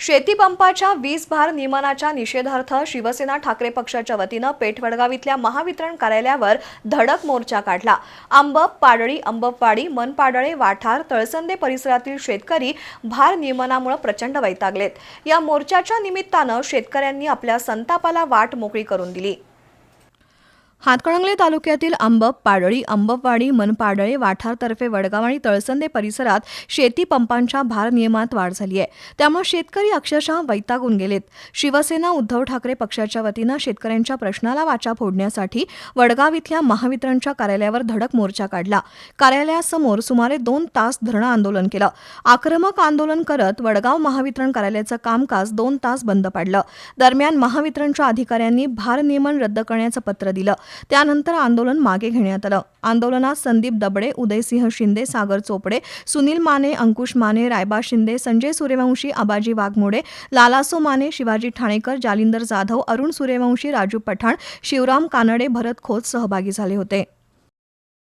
शेतीपंपाच्या वीज भार नियमनाच्या निषेधार्थ शिवसेना ठाकरे पक्षाच्या वतीनं पेठवडगाव इथल्या महावितरण कार्यालयावर धडक मोर्चा काढला. आंबप पाडळी अंबपवाडी मनपाडळे वाठार तळसंदे परिसरातील शेतकरी भार नियमनामुळे प्रचंड वैतागलेत. या मोर्चाच्या निमित्तानं शेतकऱ्यांनी आपल्या संतापाला वाट मोकळी करून दिली. हातकणंगले तालुक्यातील आंबप पाडळी अंबपवाडी मनपाडळे वाठारतर्फे वडगाव आणि तळसंदे परिसरात शेती पंपांच्या भार नियमात वाढ झाली आहे. त्यामुळे शेतकरी अक्षरशः वैतागून गेलेत. शिवसेना उद्धव ठाकरे पक्षाच्या वतीनं शेतकऱ्यांच्या प्रश्नाला वाचा फोडण्यासाठी वडगाव इथल्या महावितरणच्या कार्यालयावर धडक मोर्चा काढला. कार्यालयासमोर सुमारे दोन तास धरणं आंदोलन केलं. आक्रमक आंदोलन करत वडगाव महावितरण कार्यालयाचं कामकाज दोन तास बंद पाडलं. दरम्यान महावितरणच्या अधिकाऱ्यांनी भार नियमन रद्द करण्याचं पत्र दिलं. त्यानंतर आंदोलन मागे घेण्यात आलं. आंदोलनात संदीप दबडे उदयसिंह शिंदे सागर चोपडे सुनील माने अंकुश माने रायबा शिंदे संजय सूर्यवंशी आबाजी वाघमोडे लालासो माने शिवाजी ठाणेकर जालिंदर जाधव अरुण सूर्यवंशी राजू पठाण शिवराम कानडे भरत खोत सहभागी झाले होते.